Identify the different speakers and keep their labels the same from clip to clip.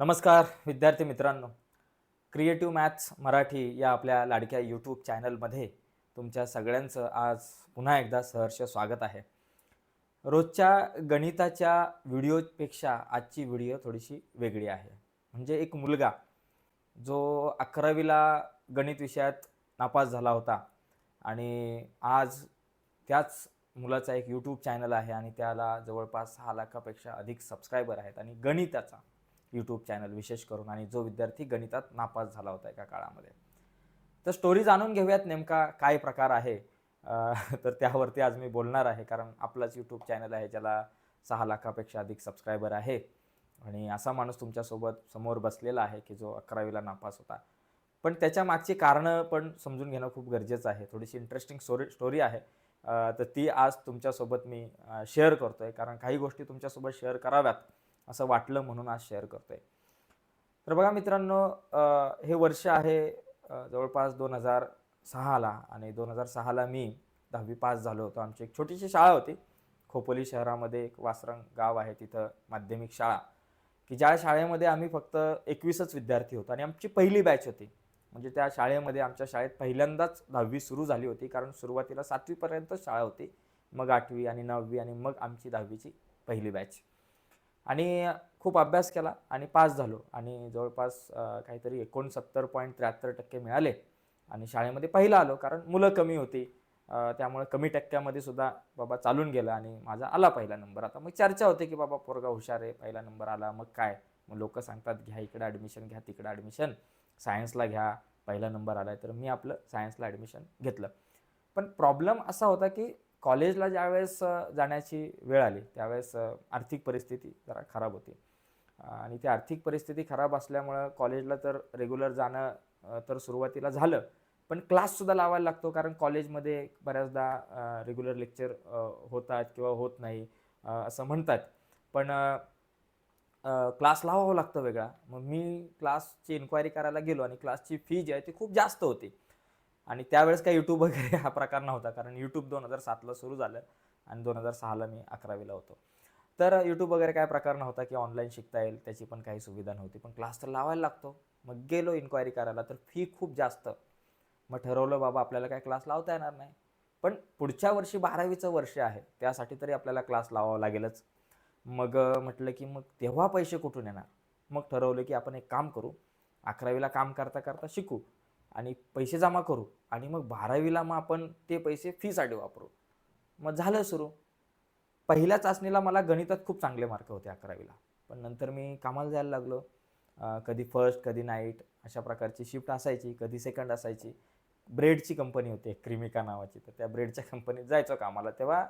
Speaker 1: नमस्कार विद्यार्थी मित्रांनो. क्रिएटिव्ह मॅथ्स मराठी या आपल्या लाडक्या यूट्यूब चॅनलमध्ये तुमच्या सगळ्यांचं आज पुन्हा एकदा सहर्ष स्वागत आहे. रोजच्या गणिताच्या व्हिडिओपेक्षा आजची व्हिडिओ थोडीशी वेगळी आहे. म्हणजे एक मुलगा जो अकरावीला गणित विषयात नापास झाला होता आणि आज त्याच मुलाचा एक यूट्यूब चॅनल आहे आणि त्याला जवळपास सहा लाखापेक्षा अधिक सबस्क्रायबर आहेत आणि गणिताचा यूट्यूब चॅनल विशेष करून आणि जो विद्यार्थी गणितात नापास झाला होता एका काळामध्ये. तर स्टोरी जाणून घेऊयात नेमका काय प्रकार आहे. तर त्यावरती आज मी बोलणार आहे कारण आपलाच यूट्यूब चॅनल आहे ज्याला सहा लाखापेक्षा अधिक सबस्क्रायबर आहे. आणि असा माणूस तुमच्यासोबत समोर बसलेला आहे की जो अकरावीला नापास होता. पण त्याच्या मागची कारणं पण समजून घेणं खूप गरजेचं आहे. थोडीशी इंटरेस्टिंग स्टोरी स्टोरी आहे. तर ती आज तुमच्यासोबत मी शेअर करतो आहे कारण काही गोष्टी तुमच्यासोबत शेअर कराव्यात. असं वाटलं म्हणून आज शेअर करतोय. तर बघा मित्रांनो हे वर्ष आहे जवळपास दोन हजार सहाला आणि दोन हजार सहाला मी दहावी पास झालो होतो. आमची एक छोटीशी शाळा होती. खोपोली शहरामध्ये एक वासरंग गाव आहे तिथं माध्यमिक शाळा. की ज्या शाळेमध्ये आम्ही फक्त एकवीसच विद्यार्थी होतो आणि आमची पहिली बॅच होती. म्हणजे त्या शाळेमध्ये आमच्या शाळेत पहिल्यांदाच दहावी सुरू झाली होती कारण सुरुवातीला सातवीपर्यंत शाळा होती. मग आठवी आणि नववी आणि मग आमची दहावीची पहिली बॅच आणि खूप अभ्यास केला आणि पास झालो. आणि जवळपास काहीतरी एकोणसत्तर पॉईंट त्र्याहत्तर टक्के मिळाले. आणि शाळेमध्ये पहिला आलो कारण मुलं कमी होती. त्यामुळे कमी टक्क्यामध्ये सुद्धा बाबा चालून गेलं आणि माझा आला पहिला नंबर. आता मग चर्चा होते की बाबा पोरगा हुशार आहे पहिला नंबर आला मग काय? मग लोक सांगतात घ्या इकडं ॲडमिशन घ्या तिकडं ॲडमिशन सायन्सला घ्या पहिला नंबर आला तर मी आपलं सायन्सला ॲडमिशन घेतलं. पण प्रॉब्लेम असा होता की कॉलेजला ज्यावेळेस जाण्याची वेळ आली त्यावेळेस आर्थिक परिस्थिती जरा खराब होती. आणि ती आर्थिक परिस्थिती खराब असल्यामुळं कॉलेजला तर रेग्युलर जाणं तर सुरुवातीला झालं. पण क्लाससुद्धा लावायला लागतो कारण कॉलेजमध्ये बऱ्याचदा रेग्युलर लेक्चर होतात किंवा होत नाही असं म्हणतात. पण क्लास लावावं लागतं वेगळा. मग मी क्लासची इन्क्वायरी करायला गेलो आणि क्लासची फी जी आहे ती खूप जास्त होती. आणि त्यावेळेस काय यूट्यूब वगैरे हा प्रकार नव्हता कारण यूट्यूब दोन हजार सातला सुरू झालं आणि दोन हजार सहाला मी अकरावीला होतो. तर यूट्यूब वगैरे काय प्रकार नव्हता की ऑनलाईन शिकता येईल त्याची पण काही सुविधा नव्हती. पण क्लास तर लावायला लागतो. मग गेलो इन्क्वायरी करायला तर फी खूप जास्त. मग ठरवलं बाबा आपल्याला काय क्लास लावता येणार नाही. पण पुढच्या वर्षी बारावीचं वर्ष आहे त्यासाठी तरी आपल्याला क्लास लावावा लागेलच. मग म्हटलं की मग तेव्हा पैसे कुठून येणार? मग ठरवलं की आपण एक काम करू अकरावीला काम करता करता शिकू. आणि पैसे जमा करू आणि मग बारावीला मग आपण ते पैसे फीसाठी वापरू. मग झालं सुरू. पहिल्या चाचणीला मला गणितात खूप चांगले मार्क होते अकरावीला. पण नंतर मी कामाला जायला लागलो. कधी फर्स्ट कधी नाईट अशा प्रकारची शिफ्ट असायची कधी सेकंड असायची. ब्रेडची कंपनी होती क्रिमिका नावाची. तर त्या ब्रेडच्या कंपनीत जायचो कामाला. तेव्हा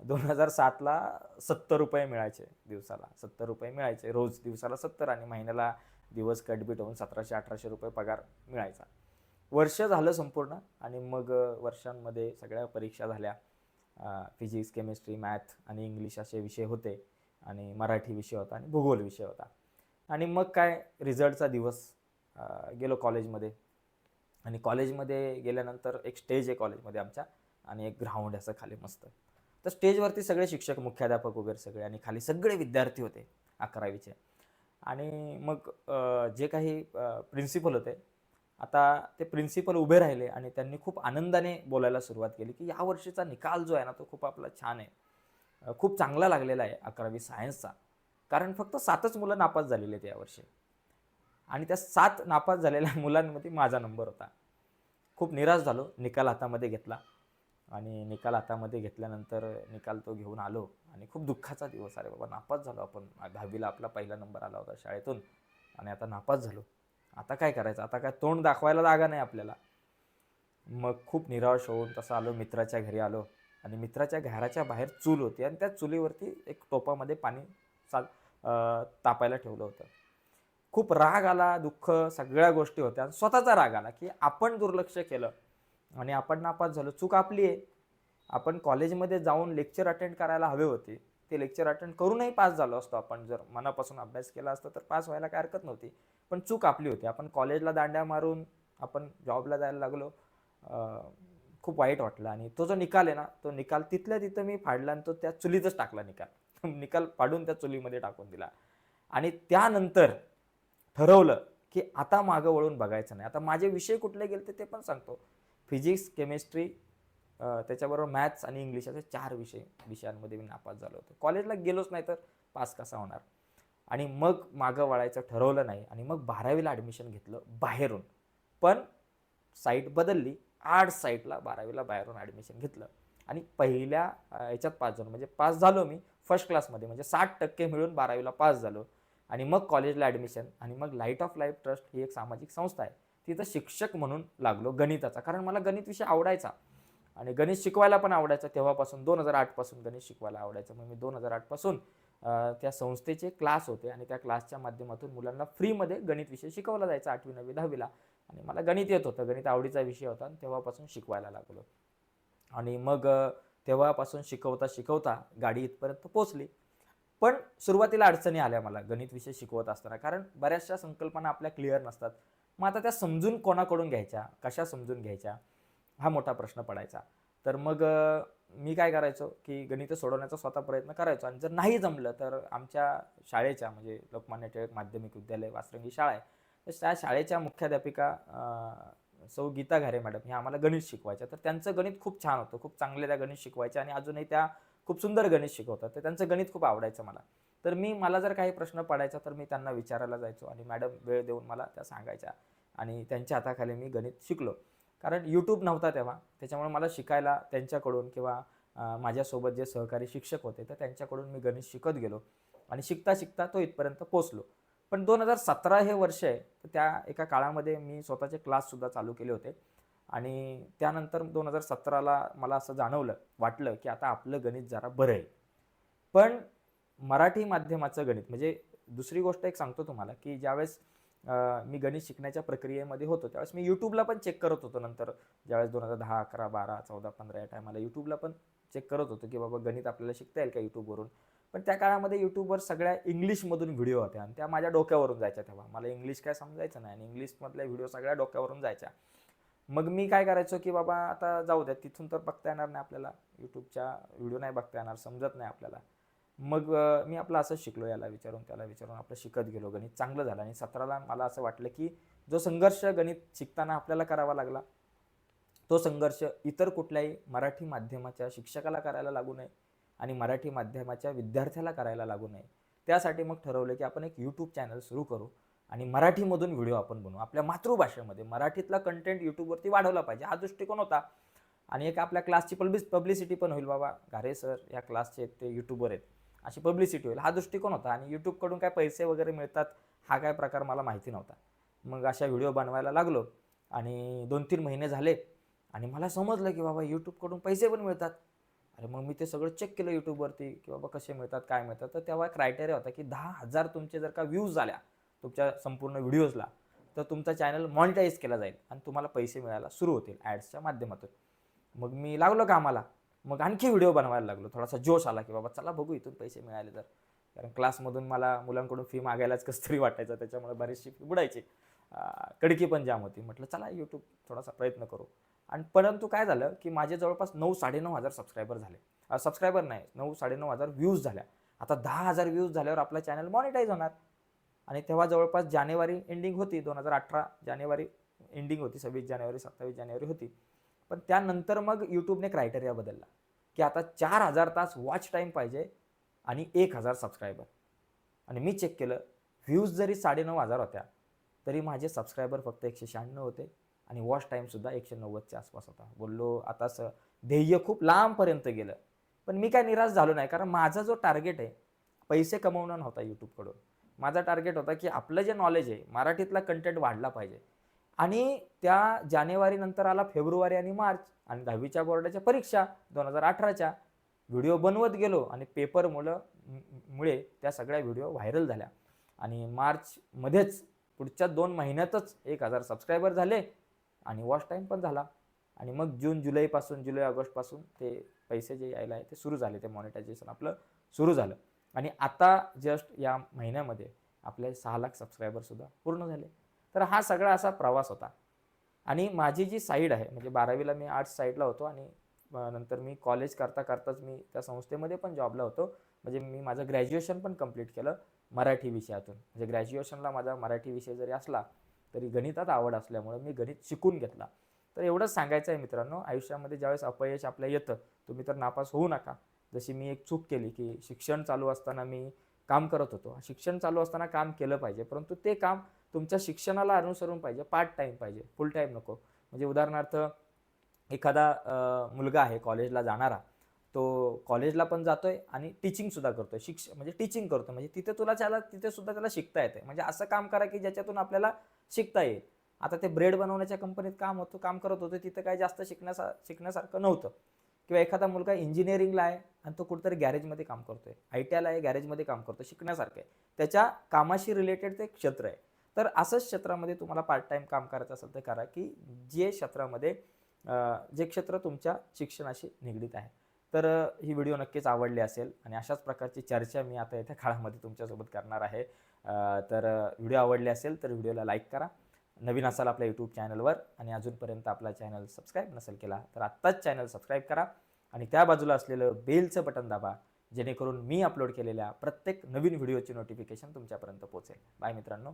Speaker 1: दोन हजार सातला सत्तर रुपये मिळायचे दिवसाला. सत्तर रुपये मिळायचे. रोज दिवसाला सत्तर आणि महिन्याला दिवस कटबीट होऊन सतराशे अठराशे रुपये पगार मिळायचा. वर्ष झालं संपूर्ण आणि मग वर्षांमध्ये सगळ्या परीक्षा झाल्या. फिजिक्स केमिस्ट्री मॅथ आणि इंग्लिश असे विषय होते आणि मराठी विषय होता आणि भूगोल विषय होता. आणि मग काय रिझल्टचा दिवस गेलो कॉलेजमध्ये आणि कॉलेजमध्ये गेल्यानंतर एक स्टेज आहे कॉलेजमध्ये आमच्या आणि एक ग्राउंड असं खाली मस्त. तर स्टेजवरती सगळे शिक्षक मुख्याध्यापक वगैरे सगळे आणि खाली सगळे विद्यार्थी होते अकरावीचे. आणि मग जे काही प्रिन्सिपल होते आता ते प्रिन्सिपल उभे राहिले आणि त्यांनी खूप आनंदाने बोलायला सुरुवात केली की या वर्षीचा निकाल जो आहे ना तो खूप आपला छान आहे. खूप चांगला लागलेला आहे अकरावी सायन्सचा कारण फक्त सातच मुलं नापास झालेली आहेत यावर्षी आणि त्या सात नापास झालेल्या मुलांमध्ये माझा नंबर होता. खूप निराश झालो निकाल हातामध्ये घेतला. आणि निकाल हातामध्ये घेतल्यानंतर निकाल तो घेऊन आलो आणि खूप दुःखाचा दिवस. अरे बाबा नापास झालो आपण. दहावीला आपला पहिला नंबर आला होता शाळेतून. आणि आता नापास झालो. आता काय करायचं? आता काय तोंड दाखवायला जागा नाही आपल्याला. मग खूप निराश होऊन तसं आलो मित्राच्या घरी आलो आणि मित्राच्या घराच्या बाहेर चूल होती आणि त्या चुलीवरती एक टोपामध्ये पाणी चाल तापायला ठेवलं होतं. खूप राग आला दुःख सगळ्या गोष्टी होत्या आणि स्वतःचा राग आला की आपण दुर्लक्ष केलं आणि आपण नापास झालो. चूक आपली आहे. आपण कॉलेजमध्ये जाऊन लेक्चर अटेंड करायला हवे होते. ते लेक्चर अटेंड करूनही पास झालो असतो आपण. जर मनापासून अभ्यास केला असता तर पास व्हायला काय हरकत नव्हती. पण चूक आपली होती. आपण कॉलेजला दांड्या मारून आपण जॉबला जायला लागलो खूप वाईट वाटलं. आणि तो जो निकाल आहे ना तो निकाल तिथल्या तिथं मी फाडला आणि तो त्या चुलीतच टाकला निकाल. निकाल पाडून त्या चुलीमध्ये टाकून दिला. आणि त्यानंतर ठरवलं की आता मागं वळून बघायचं नाही. आता माझे विषय कुठले गेले ते- ते पण सांगतो. फिजिक्स केमिस्ट्री त्याच्याबरोबर मॅथ्स आणि इंग्लिश असे चार विषय विषयांमध्ये मी नापास झालो होतो. कॉलेजला गेलोच नाही तर पास कसा होणार? आणि मग मागं वळायचं ठरवलं नाही आणि मग बारावीला ॲडमिशन घेतलं बाहेरून. पण साईट बदलली आर्ट्स साईटला बारावीला बाहेरून ॲडमिशन घेतलं. आणि पहिल्या याच्यात पास झालो. म्हणजे पास झालो मी फर्स्ट क्लासमध्ये म्हणजे साठ टक्के मिळून बारावीला पास झालो. आणि मग कॉलेजला ॲडमिशन आणि मग लाइट ऑफ लाईफ ट्रस्ट ही एक सामाजिक संस्था आहे. तिथं शिक्षक म्हणून लागलो गणिताचा. कारण मला गणित विषय आवडायचा. आणि गणित शिकवायला पण आवडायचं. तेव्हापासून दोन हजार आठपासून गणित शिकवायला आवडायचं. मग मी दोन हजार आठपासून त्या संस्थेचे क्लास होते आणि त्या क्लासच्या माध्यमातून मुलांना फ्रीमध्ये गणित विषय शिकवला जायचा आठवी नववी दहावीला. आणि मला गणित येत होतं. गणित आवडीचा विषय होता आणि तेव्हापासून शिकवायला लागलो. आणि मग तेव्हापासून शिकवता शिकवता गाडी इथपर्यंत पोचली पण सुरुवातीला अडचणी आल्या मला गणित विषय शिकवत असताना. कारण बऱ्याचशा संकल्पना आपल्या क्लिअर नसतात. मग आता त्या समजून कोणाकडून घ्यायच्या? कशा समजून घ्यायच्या? हा मोठा प्रश्न पडायचा. तर मग मी काय करायचो की गणित सोडवण्याचा स्वतः प्रयत्न करायचो आणि जर नाही जमलं तर आमच्या शाळेच्या म्हणजे लोकमान्य टिळक माध्यमिक विद्यालय वासरंगी शाळा आहे तर त्या शाळेच्या मुख्याध्यापिका सौ गीता घारे मॅडम ह्या आम्हाला गणित शिकवायच्या. तर त्यांचं गणित खूप छान होतं खूप चांगले त्या गणित शिकवायच्या आणि अजूनही त्या खूप सुंदर गणित शिकवतात. तर त्यांचं गणित खूप आवडायचं मला. तर मी मला जर काही प्रश्न पडायचा तर मी त्यांना विचारायला जायचो आणि मॅडम वेळ देऊन मला त्या सांगायच्या आणि त्यांच्या हाताखाली मी गणित शिकलो. कारण यूट्यूब नव्हता तेव्हा. त्याच्यामुळे मला शिकायला त्यांच्याकडून किंवा माझ्यासोबत जे सहकारी शिक्षक होते तर त्यांच्याकडून मी गणित शिकत गेलो. आणि शिकता शिकता तो इथपर्यंत पोचलो पण दोन हजार सतरा हे वर्ष आहे तर त्या एका काळामध्ये मी स्वतःचे क्लाससुद्धा चालू केले होते. आणि त्यानंतर दोन हजार सतराला मला असं जाणवलं वाटलं की आता आपलं गणित जरा बरं आहे. पण मराठी माध्यमाचं गणित म्हणजे दुसरी गोष्ट एक सांगतो तुम्हाला की ज्यावेळेस मी गणित शिकण्याच्या प्रक्रियेमध्ये होतो. त्यावेळेस मी यूट्यूबला पण चेक करत होतो नंतर. ज्यावेळेस दोन हजार दहा अकरा बारा चौदा पंधरा या टायमाला यूट्यूबला पण चेक करत होतो की बाबा गणित आपल्याला शिकता येईल का यूट्यूबवरून पण त्या काळामध्ये यूट्यूबवर सगळ्या इंग्लिशमधून व्हिडिओ होत्या आणि त्या माझ्या डोक्यावरून जायच्या तेव्हा. मला इंग्लिश काय समजायचं नाही आणि इंग्लिशमधल्या व्हिडिओ सगळ्या डोक्यावरून जायच्या. मग मी काय करायचो की बाबा आता जाऊ द्या तिथून तर बघता येणार नाही आपल्याला. यूट्यूबच्या व्हिडिओ नाही बघता येणार समजत नाही आपल्याला. मग मी आपलं असंच शिकलो याला विचारून त्याला विचारून आपलं शिकत गेलो. गणित चांगलं झालं आणि सतराला मला असं वाटलं की जो संघर्ष गणित शिकताना आपल्याला करावा लागला तो संघर्ष इतर कुठल्याही मराठी माध्यमाच्या शिक्षकाला करायला लागू नये आणि मराठी माध्यमाच्या विद्यार्थ्याला करायला लागू नये. त्यासाठी मग ठरवलं की आपण एक यूट्यूब चॅनल सुरू करू आणि मराठीमधून व्हिडिओ आपण बनवू. आपल्या मातृभाषेमध्ये मराठीतला कंटेंट यूट्यूबवरती वाढवला पाहिजे. हा दृष्टिकोन होता. आणि एक आपल्या क्लासची पब्लिस पब्लिसिटी पण होईल बाबा. घारे सर या क्लासचे ते यूट्यूबवर आहेत. अशी पब्लिसिटी होईल. हा दृष्टिकोन होता आणि यूट्यूबकडून काय पैसे वगैरे मिळतात हा काय प्रकार मला माहिती नव्हता. मग अशा व्हिडिओ बनवायला लागलो आणि दोन तीन महिने झाले आणि मला समजलं की बाबा यूट्यूबकडून पैसे पण मिळतात. अरे मग मी ते सगळं चेक केलं यूट्यूबवरती की बाबा कसे मिळतात काय मिळतात. तर तेव्हा क्रायटेरिया होता की दहा हजार तुमचे जर का व्ह्यूज झाल्या तुमच्या संपूर्ण व्हिडिओजला तर तुमचा चॅनल मॉनिटाईज केला जाईल आणि तुम्हाला पैसे मिळायला सुरू होतील ॲड्सच्या माध्यमातून. मग मी लागलो कामाला. मग आणखी व्हिडिओ बनवायला लागलो. थोडासा जोश आला की बाबा चला बघू इथून पैसे मिळाले तर. कारण क्लासमधून मला मुलांकडून फी मागायलाच कसं तरी वाटायचं त्याच्यामुळे बरीचशी फी बुडायची. कडकी पण जाम होती. म्हटलं चला यूट्यूब थोडासा प्रयत्न करू. आणि परंतु काय झालं की माझे जवळपास नऊ साडेनऊ हजार सबस्क्रायबर झाले. सबस्क्रायबर नाही नऊ साडेनऊ हजार व्ह्यूज झाल्या. आता दहा हजार व्ह्यूज झाल्यावर आपला चॅनल मॉनिटाईज होणार. आणि तेव्हा जवळपास जानेवारी एंडिंग होती दोन हजार अठरा जानेवारी एंडिंग होती सव्वीस जानेवारी सत्तावीस जानेवारी होती. पण त्यानंतर मग यूट्यूबने क्रायटेरिया बदलला की आता चार हजार तास वॉच टाईम पाहिजे आणि एक हजार सबस्क्रायबर आणि मी चेक केलं व्ह्यूज जरी साडेनऊ हजार होत्या तरी माझे सबस्क्रायबर फक्त एकशे शहाण्णव होते आणि वॉच टाईमसुद्धा एकशे नव्वदच्या आसपास होता. बोललो आता स ध्येय खूप लांबपर्यंत गेलं. पण मी काय निराश झालो नाही कारण माझा जो टार्गेट आहे पैसे कमवणं नव्हता यूट्यूबकडून माझा टार्गेट होता की आपलं जे नॉलेज आहे मराठीतला कंटेंट वाढला पाहिजे. आणि त्या जानेवारी नंतर आला फेब्रुवारी आणि मार्च आणि दहावीच्या बोर्डाच्या परीक्षा दोन हजार अठराच्या. व्हिडिओ बनवत गेलो आणि पेपर मुलं मुळे त्या सगळ्या व्हिडिओ व्हायरल झाल्या. आणि मार्चमध्येच पुढच्या दोन महिन्यातच एक हजार सबस्क्रायबर झाले आणि वॉच टाईम पण झाला. आणि मग जून जुलैपासून जुलै ऑगस्टपासून ते पैसे जे यायला आहे ते सुरू झाले ते मॉनिटायझेशन आपलं सुरू झालं. आणि आता जस्ट या महिन्यामध्ये आपले सहा लाख सबस्क्रायबरसुद्धा पूर्ण झाले. तर हा सगळा असा प्रवास होता. आणि माझी जी साईड आहे म्हणजे बारावीला मी आर्ट्स साईडला होतो आणि नंतर मी कॉलेज करता करताच मी त्या संस्थेमध्ये पण जॉबला होतो. म्हणजे मी माझं ग्रॅज्युएशन पण कंप्लीट केलं मराठी विषयातून. म्हणजे ग्रॅज्युएशनला माझा मराठी विषय जरी असला तरी गणितात आवड असल्यामुळं मी गणित शिकून घेतला. तर एवढंच सांगायचं आहे मित्रांनो आयुष्यामध्ये ज्यावेळेस अपयश आपल्या येतं तुम्ही तर नापास होऊ नका. जशी मी एक चूक केली की शिक्षण चालू असताना मी काम करत होतो. शिक्षण चालू असताना काम केलं पाहिजे. परंतु ते काम तुमच्या शिक्षणाला अनुसरून पाहिजे. पार्ट टाईम पाहिजे. फुल टाईम नको. म्हणजे उदाहरणार्थ एखादा मुलगा आहे कॉलेजला जाणारा. तो कॉलेजला पण जातोय आणि टीचिंगसुद्धा करतोय. शिक्ष म्हणजे टीचिंग करतो म्हणजे तिथे तुला त्याला तिथे सुद्धा त्याला शिकता येते म्हणजे असं काम करा की ज्याच्यातून आपल्याला शिकता येईल. आता ते ब्रेड बनवण्याच्या कंपनीत काम होतं काम करत होतं. तिथं काय जास्त शिकण्यासा शिकण्यासारखं नव्हतं. किंवा एखादा मुलगा इंजिनिअरिंगला आहे आणि तो कुठेतरी गॅरेजमध्ये काम करतो आहे आय टी आयला आहे गॅरेजमध्ये काम करतो शिकण्यासारखं आहे. त्याच्या कामाशी रिलेटेड ते क्षेत्र आहे. तर असंच क्षेत्रामध्ये तुम्हाला पार्ट टाईम काम करायचं असेल तर करा की जे क्षेत्रामध्ये जे क्षेत्र तुमच्या शिक्षणाशी निगडीत आहे. तर ही व्हिडिओ नक्कीच आवडली असेल आणि अशाच प्रकारची चर्चा मी आता येत्या काळामध्ये तुमच्यासोबत करणार आहे. तर व्हिडिओ आवडली असेल तर व्हिडिओला लाईक करा. नवीन असाल आपल्या यूट्यूब चॅनलवर आणि अजूनपर्यंत आपला चॅनल सबस्क्राईब नसेल केला तर आत्ताच चॅनल सबस्क्राईब करा आणि त्या बाजूला असलेलं बेलचं बटन दाबा जेणेकरून मी अपलोड केलेल्या प्रत्येक नवीन व्हिडिओची नोटिफिकेशन तुमच्यापर्यंत पोहोचेल. बाय मित्रांनो.